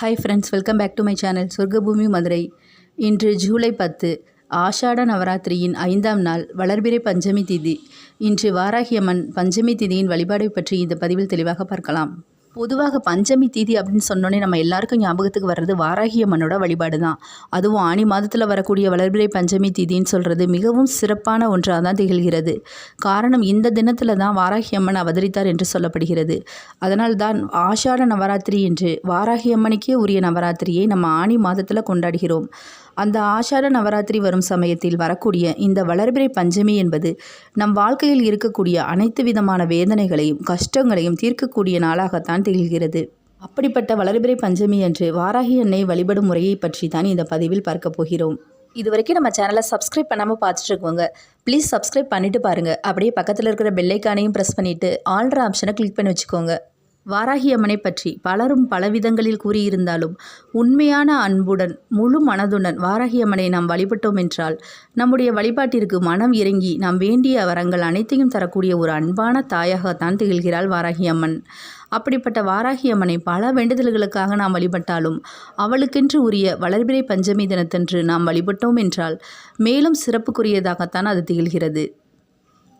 Hi friends welcome back to my channel Sorgabhoomi Madurai இன்று ஜூலை பத்து ஆஷாட நவராத்திரியின் ஐந்தாம் நாள் வளர்பிறை பஞ்சமி திதி. இன்று வாராகியம்மன் பஞ்சமி திதியின் வழிபாடு பற்றி இந்த பதிவில் தெளிவாக பார்க்கலாம். பொதுவாக பஞ்சமி தீதி அப்படின்னு சொன்னோன்னே நம்ம எல்லாருக்கும் ஞாபகத்துக்கு வர்றது வாராகியம்மனோட வழிபாடு தான் அதுவும் ஆணி மாதத்தில் வரக்கூடிய வளர்பிறை பஞ்சமி தீதின்னு சொல்கிறது மிகவும் சிறப்பான ஒன்றாக தான் திகழ்கிறது. காரணம் இந்த தினத்தில் தான் வாராகியம்மன் அவதரித்தார் என்று சொல்லப்படுகிறது. அதனால் தான் ஆஷாட நவராத்திரி என்று வாராகியம்மனுக்கே உரிய நவராத்திரியை நம்ம ஆணி மாதத்தில் கொண்டாடுகிறோம். அந்த ஆஷாட நவராத்திரி வரும் சமயத்தில் வரக்கூடிய இந்த வளர்பிறை பஞ்சமி என்பது நம் வாழ்க்கையில் இருக்கக்கூடிய அனைத்து விதமான வேதனைகளையும் கஷ்டங்களையும் தீர்க்கக்கூடிய நாளாகத்தான் திகழ்கிறது. அப்படிப்பட்ட வளர்பிறை பஞ்சமி என்று வாராகி அன்னை வழிபடும் முறையை பற்றி தான் இந்த பதிவில் பார்க்க போகிறோம். இது வரைக்கும் நம்ம சேனலை சப்ஸ்கிரைப் பண்ணாமல் பார்த்துட்டு இருக்கோங்க. ப்ளீஸ் சப்ஸ்கிரைப் பண்ணிவிட்டு பாருங்கள் அப்படியே பக்கத்தில் இருக்கிற பெல்லைக்கானையும் ப்ரெஸ் பண்ணிவிட்டு ஆல்ட்ரு ஆப்ஷனை கிளிக் பண்ணி வச்சுக்கோங்க. வாராகி அம்மனை பற்றி பலரும் பலவிதங்களில் கூறியிருந்தாலும் உண்மையான அன்புடன் முழு மனதுடன் வாராகி அம்மனை நாம் வழிபட்டோம் என்றால் நம்முடைய வழிபாட்டிற்கு மனம் இறங்கி நாம் வேண்டிய வரங்கள் அனைத்தையும் தரக்கூடிய ஒரு அன்பான தாயாகத்தான் திகழ்கிறாள் வாராகி அம்மன் அப்படிப்பட்ட வாராகி அம்மனை பல வேண்டுதல்களுக்காக நாம் வழிபட்டாலும் அவளுக்கென்று உரிய வளர்பிறை பஞ்சமி தினத்தன்று நாம் வழிபட்டோம் என்றால் மேலும் சிறப்புக்குரியதாகத்தான் அது திகழ்கிறது.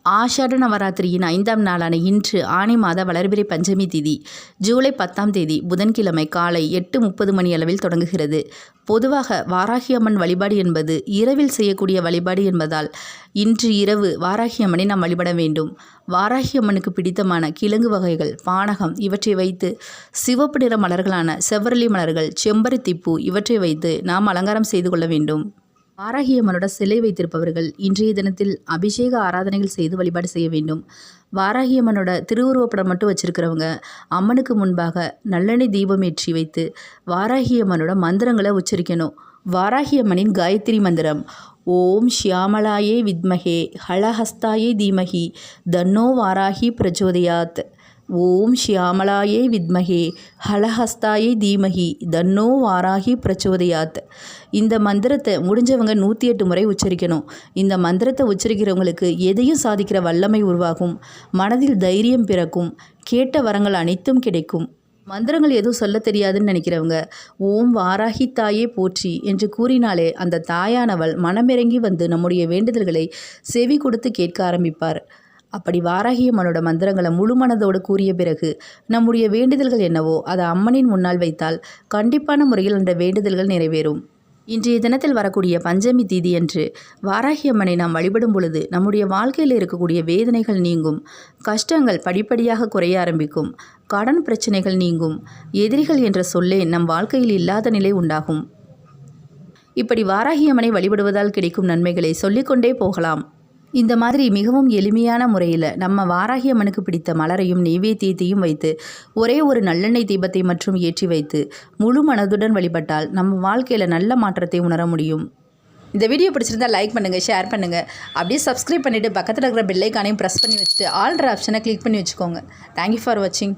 ஆஷாட நவராத்திரியின் ஐந்தாம் நாளான இன்று ஆணி மாத வளர்பிறை பஞ்சமி திதி ஜூலை பத்தாம் தேதி புதன்கிழமை காலை எட்டு முப்பது மணி அளவில் தொடங்குகிறது. பொதுவாக வாராகி அம்மன் வழிபாடு என்பது இரவில் செய்யக்கூடிய வழிபாடு என்பதால் இன்று இரவு வாராகி அம்மனை நாம் வழிபட வேண்டும். வாராகி அம்மனுக்கு பிடித்தமான கிழங்கு வகைகள் பானகம் இவற்றை வைத்து சிவப்பு நிற மலர்களான செவ்வரளி மலர்கள் செம்பருத்திப்பூ இவற்றை வைத்து நாம் அலங்காரம் செய்து கொள்ள வேண்டும். வாராகியம்மனோட சிலை வைத்திருப்பவர்கள் இன்றைய தினத்தில் அபிஷேக ஆராதனைகள் செய்து வழிபாடு செய்ய வேண்டும். வாராகியம்மனோட திருவுருவப்படம் மட்டும் வச்சிருக்கிறவங்க அம்மனுக்கு முன்பாக நல்லெண்ணெய் தீபம் ஏற்றி வைத்து வாராகியம்மனோட மந்திரங்களை உச்சரிக்கணும். வாராகியம்மனின் காயத்ரி மந்திரம் ஓம் ஷியாமலாயே வித்மகே ஹலஹஸ்தாயே தீமகி தன்னோ வாராகி பிரச்சோதயாத். ஓம் ஷியாமலாயே வித்மகே ஹலஹஸ்தாயே தீமகி தன்னோ வாராகி பிரச்சோதயாத். இந்த மந்திரத்தை முடிஞ்சவங்க நூற்றி எட்டு முறை உச்சரிக்கணும். இந்த மந்திரத்தை உச்சரிக்கிறவங்களுக்கு எதையும் சாதிக்கிற வல்லமை உருவாகும். மனதில் தைரியம் பிறக்கும். கேட்ட வரங்கள் அனைத்தும் கிடைக்கும். மந்திரங்கள் எதுவும் சொல்ல தெரியாதுன்னு நினைக்கிறவங்க ஓம் வாராகி தாயே போற்றி என்று கூறினாலே அந்த தாயானவள் மனமிறங்கி வந்து நம்முடைய வேண்டுதல்களை செவி கொடுத்து கேட்க ஆரம்பிப்பார். அப்படி வாராகியம்மனோட மந்திரங்களை முழு மனதோடு கூறிய பிறகு நம்முடைய வேண்டுதல்கள் என்னவோ அதை அம்மனின் முன்னால் வைத்தால் கண்டிப்பான முறையில் அந்த வேண்டுதல்கள் நிறைவேறும். இன்றைய தினத்தில் வரக்கூடிய பஞ்சமி தீதி என்று வாராகி அம்மனை நாம் வழிபடும் பொழுது நம்முடைய வாழ்க்கையில் இருக்கக்கூடிய வேதனைகள் நீங்கும் கஷ்டங்கள் படிப்படியாக குறைய ஆரம்பிக்கும் கடன் பிரச்சனைகள் நீங்கும் எதிரிகள் என்ற சொல்லே நம் வாழ்க்கையில் இல்லாத நிலை உண்டாகும். இப்படி வாராகி அம்மனை வழிபடுவதால் கிடைக்கும் நன்மைகளை சொல்லிக்கொண்டே போகலாம். இந்த மாதிரி மிகவும் எளிமையான முறையில் நம்ம வாராகியம்மனுக்கு பிடித்த மலரையும் நெய்வேத்தியத்தையும் வைத்து ஒரே ஒரு நல்லெண்ணெய் தீபத்தை மற்றும் ஏற்றி வைத்து முழு மனதுடன் வழிபட்டால் நம்ம வாழ்க்கையில் நல்ல மாற்றத்தை உணர முடியும். இந்த வீடியோ பிடிச்சிருந்தா லைக் பண்ணுங்கள் ஷேர் பண்ணுங்கள் அப்படியே சப்ஸ்கிரைப் பண்ணிவிட்டு பக்கத்தில் இருக்கிற பெல்லைக்கானையும் ப்ரெஸ் பண்ணி வச்சுட்டு ஆல்ட்ரு ஆப்ஷனை கிளிக் பண்ணி வச்சுக்கோங்க. தேங்க்யூ ஃபார் வாட்சிங்